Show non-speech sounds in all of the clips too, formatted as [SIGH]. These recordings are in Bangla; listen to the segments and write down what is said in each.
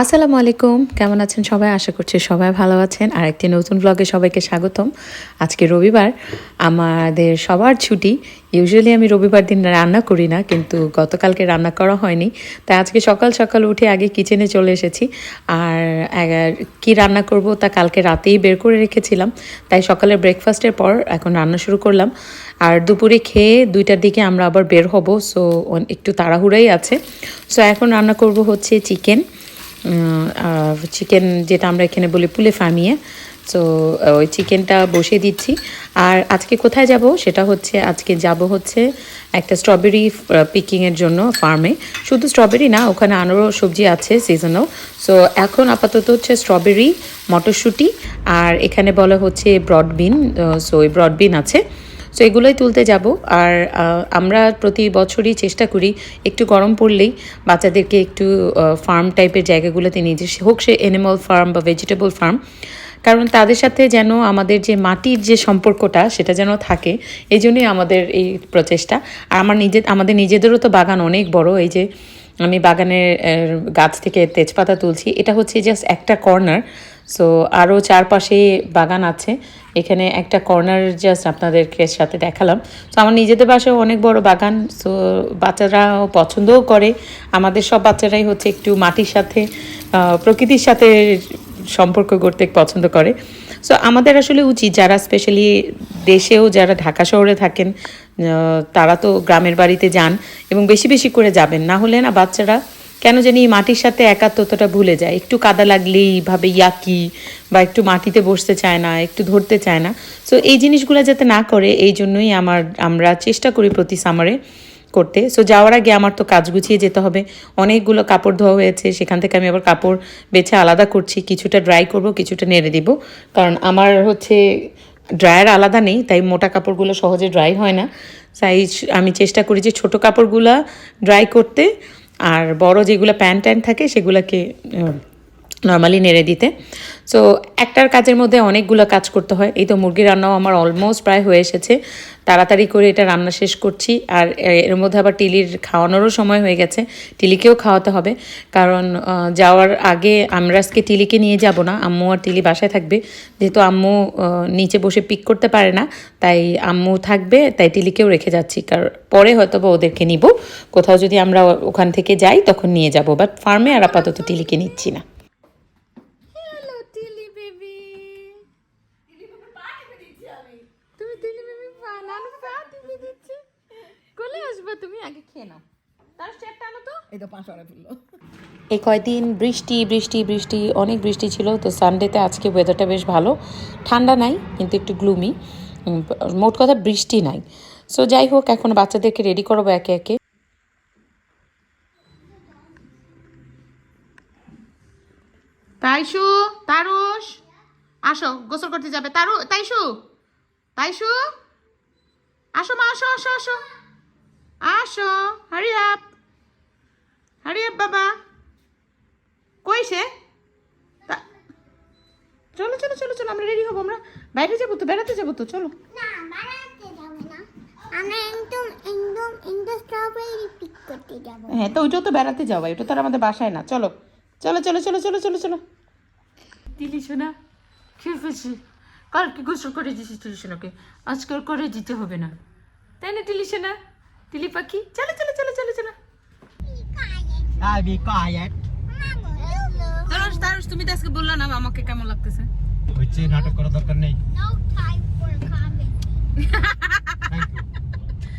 আসসালামু আলাইকুম। কেমন আছেন সবাই? আশা করছি সবাই ভালো আছেন। আর একটি নতুন ব্লগে সবাইকে স্বাগতম। আজকে রবিবার, আমাদের সবার ছুটি। ইউজুয়ালি আমি রবিবার দিন রান্না করি না, কিন্তু গতকালকে রান্না করা হয়নি। তাই আজকে সকাল সকাল উঠে আগে কিচেনে চলে এসেছি। আর কি রান্না করব তা কালকে রাতেই বের করে রেখেছিলাম। তাই সকালের ব্রেকফাস্টের পর এখন রান্না শুরু করলাম। আর দুপুরে খেয়ে দুইটার দিকে আমরা আবার বের হব। সো একটু তাড়াহুড়াই আছে। সো এখন রান্না করব হচ্ছে চিকেন চিকেন যেটা আমরা এখানে বলি পুলে ফার্মিয়ে তো ওই চিকেনটা বসিয়ে দিচ্ছি। আর আজকে কোথায় যাব? সেটা হচ্ছে, আজকে যাব হচ্ছে একটা স্ট্রবেরি পিকিংয়ের জন্য ফার্মে শুধু স্ট্রবেরি না, ওখানে আনারও সবজি আছে সিজনাল সো এখন আপাতত হচ্ছে স্ট্রবেরি মটরশুঁটি, আর এখানে বলা হচ্ছে ব্রডবিন সো ওই ব্রডবিন আছে। সো এগুলোই তুলতে যাব। আর আমরা প্রতি বছরই চেষ্টা করি একটু গরম পড়লেই বাচ্চাদেরকে একটু ফার্ম টাইপের জায়গাগুলোতে নিয়ে যে হোক সে অ্যানিমাল ফার্ম বা ভেজিটেবল ফার্ম কারণ তাদের সাথে যেন আমাদের যে মাটির যে সম্পর্কটা, সেটা যেন থাকে এই জন্যই আমাদের এই প্রচেষ্টা। আর আমার নিজে, আমাদের নিজেদেরও তো বাগান অনেক বড়। এই যে আমি বাগানের গাছ থেকে তেজপাতা তুলছি। এটা হচ্ছে জাস্ট একটা কর্নার সো আরও চারপাশে বাগান আছে। এখানে একটা কর্নার জাস্ট আপনাদেরকে সাথে দেখালাম। সো আমার নিজেদের বাসায় অনেক বড় বাগান। সো বাচ্চারাও পছন্দও করে। আমাদের সব বাচ্চারাই হচ্ছে একটু মাটির সাথে প্রকৃতির সাথে সম্পর্ক করতে পছন্দ করে। সো আমাদের আসলে উচিত যারা স্পেশালি দেশেও যারা ঢাকা শহরে থাকেন তারা তো গ্রামের বাড়িতে যান এবং বেশি বেশি করে যাবেন। না হলে না বাচ্চারা কেন জানি মাটির সাথে একাত্মতাটা ভুলে যায়। একটু কাদা লাগলেই ভাবে ইয়াকি বা একটু মাটিতে বসতে চায় না, একটু ধরতে চায় না। সো এই জিনিসগুলো যাতে না করে, এই জন্যই আমার, আমরা চেষ্টা করি প্রতি সামারে করতে। সো যাওয়ার আগে আমার তো কাজ গুছিয়ে যেতে হবে। অনেকগুলো কাপড় ধোয়া হয়েছে। সেখান থেকে আমি আবার কাপড় বেছে আলাদা করছি। কিছুটা ড্রাই করব, কিছুটা নেড়ে দিব। কারণ আমার হচ্ছে ড্রায়ার আলাদা নেই, তাই মোটা কাপড়গুলো সহজে ড্রাই হয় না। তাই আমি চেষ্টা করি যে ছোটো কাপড়গুলো ড্রাই করতে। আর বড় যেগুলো প্যান্ট ট্যান্ট থাকে সেগুলোকে নর্মালি নেড়ে দিতে। সো একটার কাজের মধ্যে অনেকগুলো কাজ করতে হয়। এই তো মুরগি রান্নাও আমার অলমোস্ট প্রায় হয়ে এসেছে। তাড়াতাড়ি করে এটা রান্না শেষ করছি। আর এর মধ্যে আবার টিলির খাওয়ানোরও সময় হয়ে গেছে। টিলিকেও খাওয়াতে হবে। কারণ যাওয়ার আগে আমরা আজকে টিলিকে নিয়ে যাব না। আম্মু আর টিলি বাসায় থাকবে। যেহেতু আম্মু নিচে বসে পিক করতে পারে না। তাই আম্মু থাকবে, তাই টিলিকেও রেখে যাচ্ছি। কারণ পরে হয়তো বা ওদেরকে নিব। কোথাও যদি আমরা ওখান থেকে যাই, তখন নিয়ে যাব। বাট ফার্মে আর আপাতত টিলিকে নিচ্ছি না হ্যালো টিলি বেবি তুমি টিলি বেবি পা নানু পা টিপে দিচ্ছে কোলে আসবে তুমি আগে খেয়ে নাও। তার চেয়ারটা আনো তো। এই তো পাঁচ আড়াই এই কয়দিন বৃষ্টি বৃষ্টি বৃষ্টি অনেক বৃষ্টি ছিল তো সানডেতে আজকে ওয়েদারটা বেশ ভালো। ঠান্ডা নাই কিন্তু একটু গ্লুমি মোট কথা বৃষ্টি নাই। সো যাই হোক এখন বাচ্চাদেরকে রেডি করব একে একে। তাইশু তারুষ আসো গোসল করতে যাবে। তারু তাইশু তাইশু। আসো মা আসো আসো আসো। আসো হারি আপ হারি আপ বাবা। কই সে? তা- চলো চলো চলো চলো আমরা রেডি হব আমরা বাইরে যাব তো বেড়াতে যাব তো চলো। না বাড়াতে যাবে না। আমরা একদম একদম একদম স্ট্রবেরি পিক করতে যাব। হ্যাঁ তো ওইটাও তো বেড়াতে যাওয়া ওটা তো আর আমাদের বাসায় না চলো। চলো চলো চলো চলো চলো চলো। দিলি শোনা খেয়েছি কালকে গোসল করে দিয়েছি টিলি সোনাকে আজকে আর করে দিতে হবে না। তাই না টিলি টিলি পাখি চলো চলো চলো চলো চলো। তুমি তো আজকে বললা না আমাকে কেমন লাগতেছে। হচ্ছে নাটক করার দরকার নেই।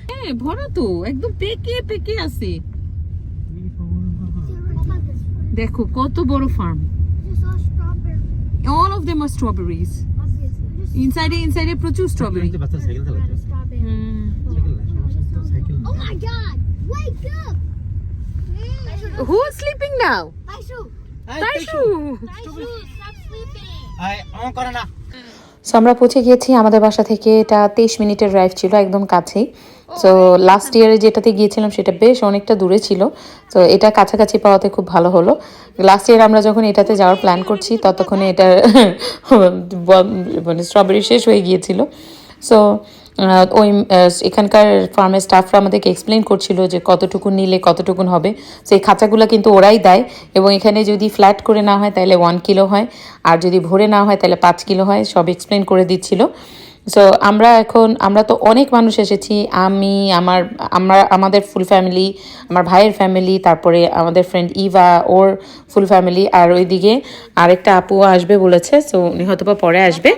হ্যাঁ ভরা তো একদম পেকে পেকে আছে। দেখো কত বড় ফার্ম. অল অফ দেম আর স্ট্রবেরিজ. ইনসাইডে ইনসাইডে প্রচুর স্ট্রবেরি বাচ্চা সাইকেল চালাচ্ছে Strawberry. সাইকেল না সমস্যা তো cycle Oh my god! Wake up! Taishu! Taishu, stop sleeping! আই আমার করে না। সো আমরা পৌঁছে গিয়েছি আমাদের বাসা থেকে এটা তেইশ মিনিটের ড্রাইভ ছিল একদম কাছেই। সো লাস্ট ইয়ারে যেটাতে গিয়েছিলাম সেটা বেশ অনেকটা দূরে ছিল। তো এটা কাছাকাছি পাওয়াতে খুব ভালো হলো। লাস্ট ইয়ার আমরা যখন এটাতে যাওয়ার প্ল্যান করছি ততক্ষণে এটা [LAUGHS] মানে স্ট্রবেরি শেষ হয়ে গিয়েছিল। সো ওই এখানকার ফার্মের স্টাফরা আমাদেরকে এক্সপ্লেন করছিল যে কতটুকু নিলে কতটুকুন হবে। সেই খাঁচাগুলো কিন্তু ওরাই দেয় এবং এখানে যদি ফ্ল্যাট করে না হয় তাহলে ওয়ান কিলো হয়, আর যদি ভরে না হয় তাহলে পাঁচ কিলো হয়, সব এক্সপ্লেন করে দিচ্ছিল। সো আমরা এখন, আমরা তো অনেক মানুষ এসেছি, আমি, আমার, আমরা, আমাদের ফুল ফ্যামিলি আমার ভাইয়ের ফ্যামিলি তারপরে আমাদের ফ্রেন্ড ইভা ওর ফুল ফ্যামিলি আর ওইদিকে আরেকটা আপুও আসবে বলেছে সো উনি হয়তো পরে আসবে।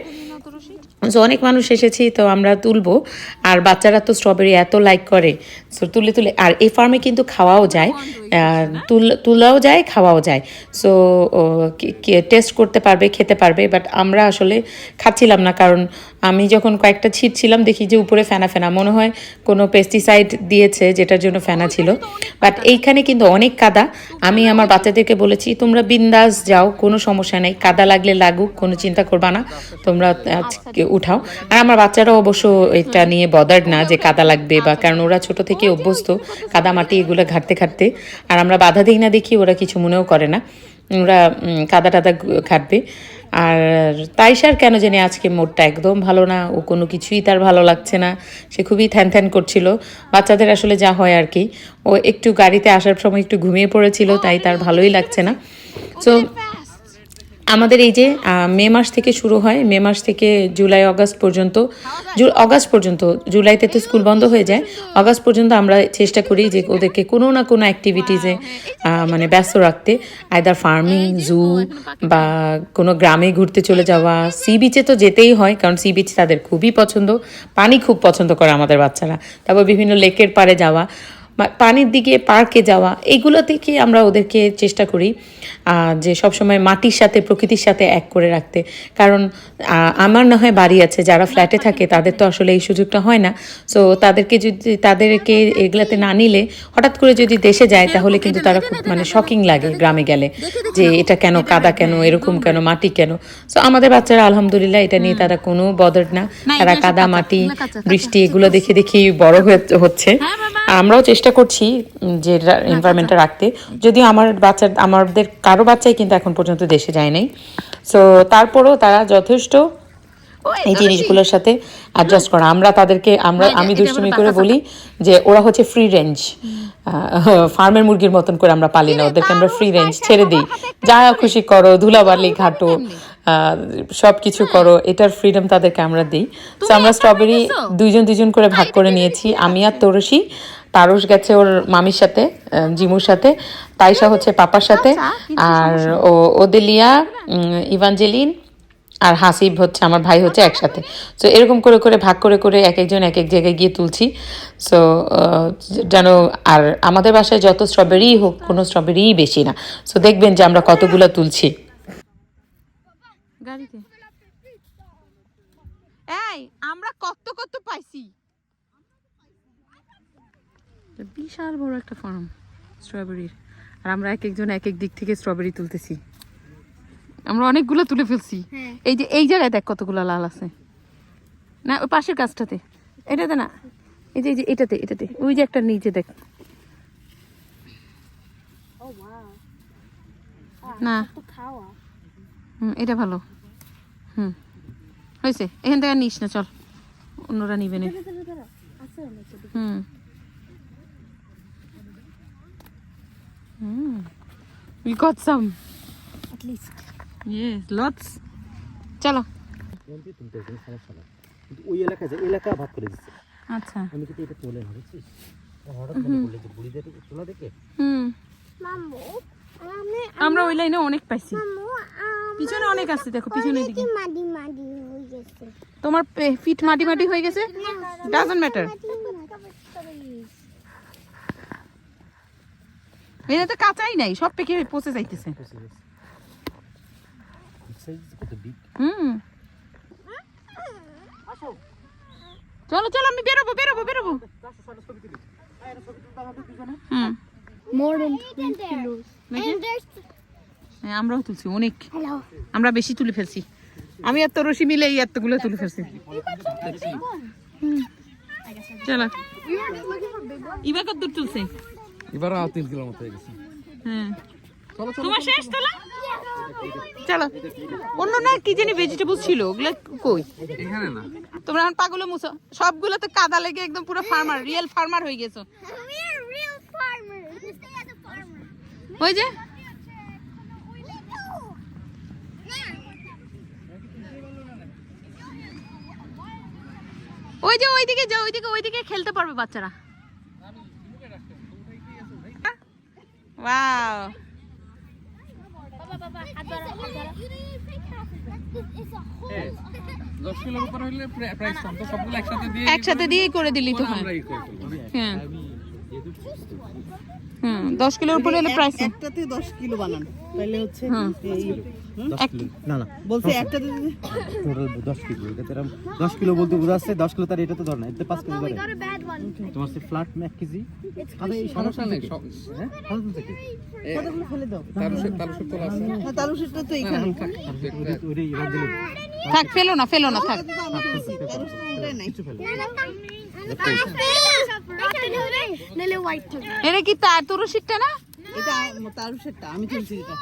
সো অনেক মানুষ এসেছি, তো আমরা তুলবো। আর বাচ্চারা তো স্ট্রবেরি এত লাইক করে। সো তুলে তুলে, আর এই ফার্মে কিন্তু খাওয়াও যায়। তুল- তোলাও যায়, খাওয়াও যায়। সো টেস্ট করতে পারবে, খেতে পারবে বাট আমরা আসলে খাচ্ছিলাম না, কারণ আমি যখন কয়েকটা ছিটছিলাম দেখি যে উপরে ফেনা ফেনা। মনে হয় কোনো পেস্টিসাইড দিয়েছে, যেটার জন্য ফেনা ছিল। বাট এইখানে কিন্তু অনেক কাদা। আমি আমার বাচ্চাদেরকে বলেছি, তোমরা বিন্দাস যাও, কোনো সমস্যা নেই। কাদা লাগলে লাগুক, কোনো চিন্তা করবা না। তোমরা আজকে উঠাও। আর আমার বাচ্চারাও অবশ্য এটা নিয়ে বদার না যে কাদা লাগবে বা, কারণ ওরা ছোট থেকে অভ্যস্ত। কাদা মাটি এগুলো ঘাটতে ঘাটতে। আর আমরা বাধা দিই না দেখি, ওরা কিছু মনেও করে না। ওরা কাদা টাদা ঘাটবে। আর তাই তাইশার কেন জানি আজকে মোডটা একদম ভালো না? ও কোনো কিছুই তার ভালো লাগছে না। সে খুবই থ্যান থ্যান করছিল। বাচ্চাদের আসলে যা হয় আর কি। ও একটু গাড়িতে আসার সময় একটু ঘুমিয়ে পড়েছিল, তাই তার ভালোই লাগছে না। সো আমাদের এই যে মে মাস থেকে শুরু হয়, মে মাস থেকে জুলাই, অগাস্ট পর্যন্ত অগাস্ট পর্যন্ত, জুলাইতে তো স্কুল বন্ধ হয়ে যায়, অগাস্ট পর্যন্ত আমরা চেষ্টা করি যে ওদেরকে কোনো না কোনো অ্যাক্টিভিটিসে মানে ব্যস্ত রাখতে আয়দার ফার্মিং জু বা কোনো গ্রামে ঘুরতে চলে যাওয়া সি বিচে তো যেতেই হয়, কারণ সি বিচ তাদের খুবই পছন্দ, পানি খুব পছন্দ করে আমাদের বাচ্চারা, তারপর বিভিন্ন লেকের পাড়ে যাওয়া পানির দিকে পার্কে যাওয়া এইগুলো থেকে আমরা ওদেরকে চেষ্টা করি যে সবসময় মাটির সাথে প্রকৃতির সাথে এক করে রাখতে। কারণ আমার না হয় বাড়ি আছে যারা ফ্ল্যাটে থাকে তাদের তো আসলে এই সুযোগটা হয় না। সো তাদেরকে যদি তাদেরকে এগুলাতে না নিলে হঠাৎ করে যদি দেশে যায় তাহলে কিন্তু তারা খুব মানে শকিং লাগে গ্রামে গেলে যে এটা কেন কাদা কেন এরকম কেন মাটি কেন? সো আমাদের বাচ্চারা আলহামদুলিল্লাহ এটা নিয়ে তারা কোনো বদর না। তারা কাদা মাটি বৃষ্টি এগুলো দেখে দেখেই বড় হয়ে হচ্ছে। আমরাও চেষ্টা করছি যে এনভায়রনমেন্টটা রাখতে। যদিও আমার বাচ্চা আমাদের কারও বাচ্চাই কিন্তু এখন পর্যন্ত দেশে যায় নাই। সো তারপরেও তারা যথেষ্ট এই জিনিসগুলোর সাথে অ্যাডজাস্ট করা। আমরা তাদেরকে আমরা আমি দুষ্টুমি করে বলি যে ওরা হচ্ছে ফ্রি রেঞ্জ ফার্মের মুরগির মতন করে আমরা পালি না। ওদেরকে আমরা ফ্রি রেঞ্জ ছেড়ে দিই। যা খুশি করো ধুলাবালি ঘাটো সব কিছু করো এটার ফ্রিডম তাদেরকে আমরা দিই। তো আমরা স্ট্রবেরি দুইজন দুইজন করে ভাগ করে নিয়েছি আমি আর তরসি। তারস গেছে ওর মামির সাথে জিমুর সাথে তাইশা হচ্ছে পাপার সাথে আর ও ওদেলিয়া ইভাঞ্জেলিন আর হাসিব হচ্ছে আমার ভাই হচ্ছে একসাথে। সো এরকম করে করে ভাগ করে করে এক একজন এক এক জায়গায় গিয়ে তুলছি। সো যেন আর আমাদের বাসায় যত স্ট্রবেরি হোক কোনো স্ট্রবেরিই বেশি না। সো দেখবেন যে আমরা কতগুলো তুলছি। গাড়িতে। এই আমরা কত কত পাইছি? বিশাল বড় একটা ফার্ম স্ট্রবেরির আর আমরা এক একজন এক এক দিক থেকে স্ট্রবেরি তুলতেছি। আমরা অনেকগুলো তুলে ফেলছি। এই যে এই জায়গায় দেখ কতগুলো লাল আছে। না ওই পাশের গাছটাতে। এটাতে না। এই যে এই যে এটাতে এটাতে। ওই যে একটা নিচে দেখ। না। হুম এটা ভালো। হুম। হয়েছে। এখান থেকে আর নিস না চল। অন্যরা নিবে না। হুম। হুম we got some. At least. Yes lots. চলো তুলতে তুলতে কোনো সমস্যা না কিন্তু ওই এলাকায় যে এলাকা ভাগ করে দিচ্ছে। আচ্ছা। আমি কিন্তু এটা তোলে না বুঝছিস? হঠাৎ মনে করলে যে বুড়িদের তোলা দেখে? হুম। আমি আমরা ওই লাইনে অনেক পাইছি। পিছনে অনেক আছে দেখো দিকে। হয়ে গেছে। তোমার ফিট মাটি মাটি হয়ে গেছে? ডাজন্ট ম্যাটার এনে তো কাঁচাই নাই সব পেকে পচে যাইতেছে। হুম। চলো চলো আমি বেরোবো বেরোবো বেরোবো। হুম। More than 10 kilos দেখি? and there's হ্যাঁ, আমরাও তুলছি অনেক। আমরা বেশি তুলে ফেলছি। আমি আর রশি মিলে এই এতগুলো তুলে ফেলছি। চলো। ইবা কত দূর তুলছে? এবার আর তিন কিলোর মতো হয়ে গেছে। হ্যাঁ। তোমার শেষ তোলা? চলো। অন্য না কি জানি ভেজিটেবল ছিল ওগুলো কই? এখানে না। তোমরা এখন পাগলে মুছো। সবগুলো তো কাদা লেগে একদম পুরো ফার্মার রিয়েল ফার্মার হয়ে গেছো. ওই যে ওই যে ওইদিকে যাও ওইদিকে ওইদিকে খেলতে পারবে বাচ্চারা। ওয়াও একসাথে দিয়ে একসাথে দিয়ে করে দিলি তো হয় আমরা ই করে ফেলব। হ্যাঁ হুম দশ কিলোর উপরে হলে প্রাইস একটাতে দশ কিলো বানান। তাহলে হচ্ছে না না বলছে একটাতে যদি টোটাল দশ কিলো। এটাতে কিলো বলতে তার এটা তো ধর না এতে পাঁচ কিলো ধরে। তোমার সে ফ্ল্যাট কেজি? আরে এই সমস্যা নেই হ্যাঁ? থেকে কতগুলো ফেলে দাও। তোলা আছে। হ্যাঁ তো এখানে। থাক না ফেলো না থাক। কিছু ফেলে। এটা কি তার তোর শীতটা না? এটা তার আমি তুলছি এটা।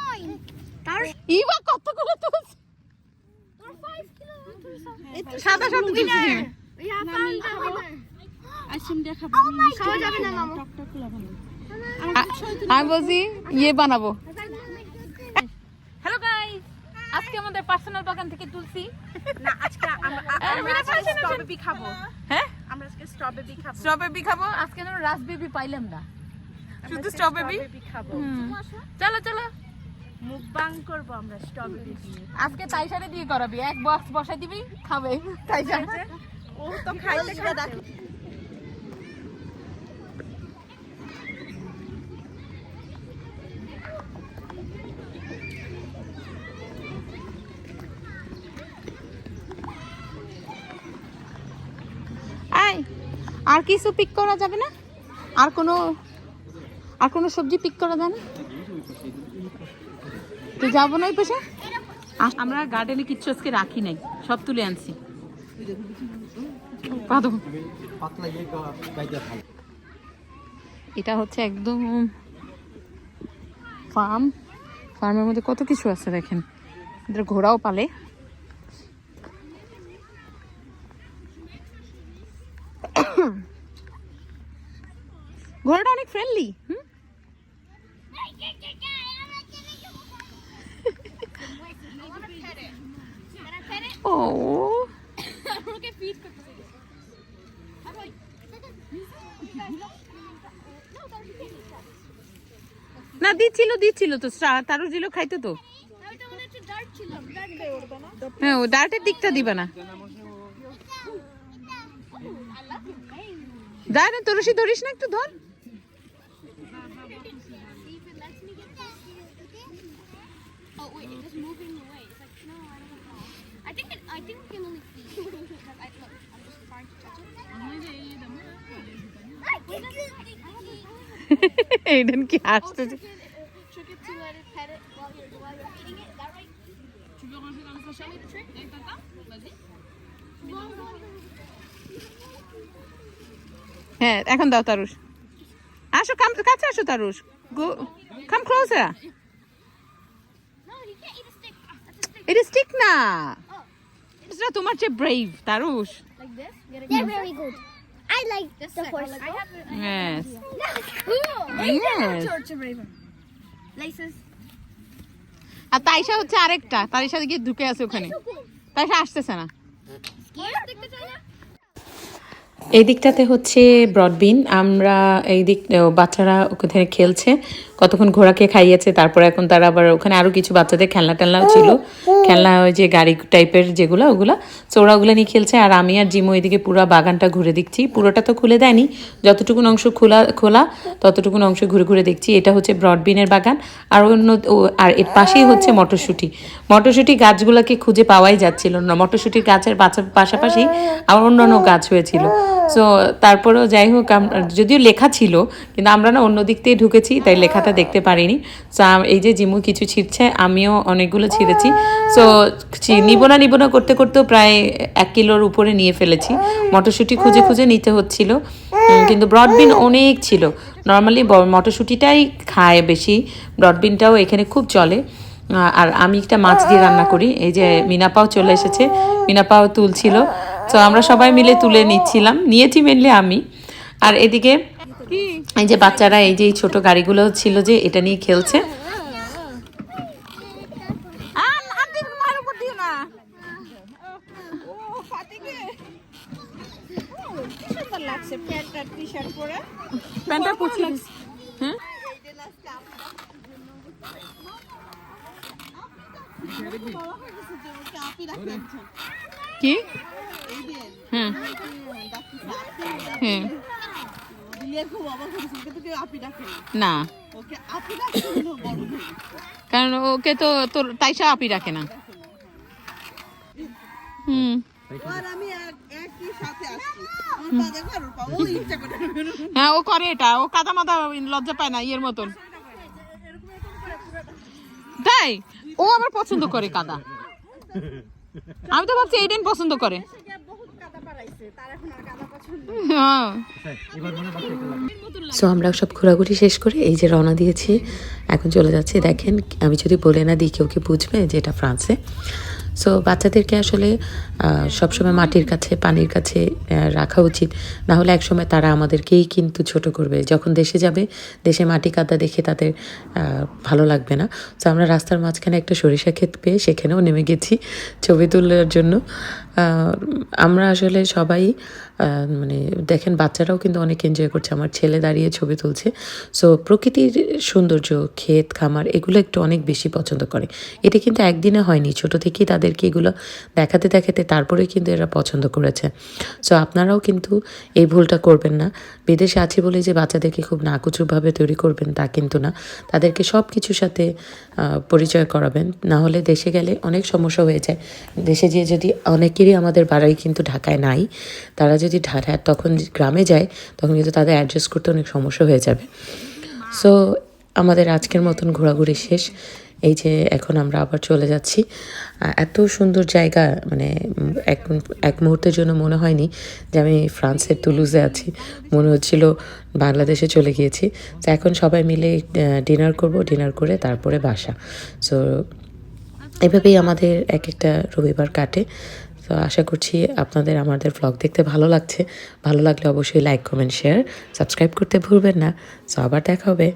ইবা কতগুলো তুলছে? সাদা সাদা তুলছি আ- আমি বলছি ইয়ে বানাবো। হ্যালো গাইস আজকে আমাদের পার্সোনাল বাগান থেকে তুলছি। না আজকে আমরা খাব। স্ট্রবেরি খাব। স্ট্রবেরি খাব? আজকে ধরো রাসবেরি পাইলাম না। শুধু স্ট্রবেরি খাব। চলো চলো মুকবাং করব আমরা স্ট্রবেরি দিয়ে আজকে তাইসারে দিয়ে করাবি। এক বক্স বসাই দিবি খাবে। তাই ও তো খাইতে খাইতে। আর কিছু পিক করা যাবে না? আর কোনো আর কোনো সবজি পিক করা যায় না? তো যাব না ওই পাশে? আমরা গার্ডেনে কিচ্ছু আজকে রাখি নাই, সব তুলে আনছি। এটা হচ্ছে একদম ফার্ম ফার্মের মধ্যে কত কিছু আছে দেখেন। ঘোড়াও পালে ঘোড়াটা অনেক ফ্রেন্ডলি হুম ও না, দিচ্ছিল দিচ্ছিল তো তারও ছিল, খাইতো তো। হ্যাঁ ও ডার্টের দিকটা দিবা না। যায় না, তুলসী ধরিস না একটু, ধর। Me the trick. হ্যাঁ এখন দাও তারুষ আসো কাম কাছে আসো Tarush go come closer No, you can't eat a stick. Ah, a stick. এটা স্টিক না তোমার চেয়ে brave Tarush Like this? They're very good. I like this the horse. I have a, I Yes. That's cool. Yes. Laces. আর তাইশা হচ্ছে আরেকটা তার সাথে গিয়ে ঢুকে আছে ওখানে তাইশা আসতেছে না? এই দিকটাতে হচ্ছে ব্রডবিন আমরা এই দিক বাচ্চারা ওখানে খেলছে কতক্ষণ ঘোড়াকে খাইয়েছে, তারপর এখন তারা আবার ওখানে আরও কিছু বাচ্চাদের খেলনা টেলনাও ছিল। খেলনা ওই যে গাড়ি টাইপের যেগুলো, ওগুলো। তো ওরা ওগুলো নিয়ে খেলছে, আর আমি আর জিমো এদিকে পুরো বাগানটা ঘুরে দেখছি। পুরোটা তো খুলে দেয়নি, যতটুকুন অংশ খোলা খোলা, ততটুকুন অংশ ঘুরে ঘুরে দেখছি। এটা হচ্ছে ব্রডবিনের বাগান, আর অন্য আর এর পাশেই হচ্ছে মটরশুঁটি। মটরশুঁটি গাছগুলোকে খুঁজে পাওয়াই যাচ্ছিল না। মটরশুঁটির গাছের পাশা- পাশাপাশি আবার অন্যান্য গাছ হয়েছিল। সো তারপরেও যাই হোক যদিও লেখা ছিল, কিন্তু আমরা না অন্য দিক থেকে ঢুকেছি, তাই লেখাটা দেখতে পারিনি। সো এই যে জিমু কিছু ছিঁড়ছে, আমিও অনেকগুলো ছিঁড়েছি। সো নিব না নিব না করতে করতেও প্রায় এক কিলোর উপরে নিয়ে ফেলেছি। মটরশুঁটি খুঁজে খুঁজে নিতে হচ্ছিল। কিন্তু ব্রডবিন অনেক ছিল। নর্মালি মটরশুঁটিটাই খায় বেশি, ব্রডবিনটাও এখানে খুব চলে। আর আমি একটা মাছ দিয়ে রান্না করি। এই যে মিনাপাও চলে এসেছে, মিনাপাও তুলছিল। তো আমরা সবাই মিলে তুলে নিচ্ছিলাম। নিয়েছি মেনলি আমি। আর এদিকে এই যে বাচ্চারা, এই যে এই ছোট গাড়িগুলো ছিল যে এটা নিয়ে খেলছে। কি? আপি ডাকে না। কারণ ওকে তো তোর তাইসা আপি রাখে না। হুম। হ্যাঁ ও করে এটা। ও কাদা মাদা লজ্জা পায় না ইয়ের মতন। তাই? ও আবার পছন্দ করে কাদা। [LAUGHS] আমি তো ভাবছি এইডেন পছন্দ করে। হ্যাঁ। সো আমরা সব ঘোরাঘুরি শেষ করে এই যে রওনা দিয়েছি এখন চলে যাচ্ছি। দেখেন আমি যদি বলে না দিই কেউ কি বুঝবে যে এটা ফ্রান্সে? সো বাচ্চাদেরকে আসলে সবসময় মাটির কাছে, পানির কাছে রাখা উচিত। না হলে একসময় তারা আমাদেরকেই কিন্তু ছোট করবে। যখন দেশে যাবে, দেশে মাটি কাদা দেখে তাদের ভালো লাগবে না। তো আমরা রাস্তার মাঝখানে একটা সরিষা ক্ষেত পেয়ে সেখানেও নেমে গেছি ছবি তোলার জন্য। আমরা আসলে সবাই মানে দেখেন বাচ্চারাও কিন্তু অনেক এনজয় করছে। আমার ছেলে দাঁড়িয়ে ছবি তুলছে। সো প্রকৃতির সৌন্দর্য, ক্ষেত, খামার, এগুলো একটু অনেক বেশি পছন্দ করে। এটা কিন্তু একদিনে হয়নি। ছোট থেকেই তাদেরকে এগুলো দেখাতে দেখাতে তারপরে কিন্তু এরা পছন্দ করেছে। সো আপনারাও কিন্তু এই ভুলটা করবেন না। বিদেশে আছে বলে যে বাচ্চাদেরকে খুব নাকুচুভাবে তৈরি করবেন তা কিন্তু না। তাদেরকে সব কিছুর সাথে পরিচয় করাবেন। না হলে দেশে গেলে অনেক সমস্যা হয়ে যায়। দেশে গিয়ে যদি অনেকেরই আমাদের বাড়াই কিন্তু ঢাকায় নাই, তারা যদি তখন গ্রামে যায়, তখন কিন্তু তাদের অ্যাডজাস্ট করতে অনেক সমস্যা হয়ে যাবে। সো আমাদের আজকের মতন ঘোরাঘুরি শেষ। এই যে এখন আমরা আবার চলে যাচ্ছি। এত সুন্দর জায়গা মানে এক এক মুহূর্তের জন্য মনে হয়নি যে আমি ফ্রান্সের তুলুজে আছি। মনে হচ্ছিল বাংলাদেশে চলে গিয়েছি। তো এখন সবাই মিলে ডিনার করব ডিনার করে তারপরে বাসা। সো এভাবেই আমাদের এক একটা রবিবার কাটে। তো আশা করছি আপনাদের, আমাদের ব্লগ দেখতে ভালো লাগছে। ভালো লাগলে অবশ্যই লাইক কমেন্ট শেয়ার সাবস্ক্রাইব করতে ভুলবেন না। সো আবার দেখা হবে।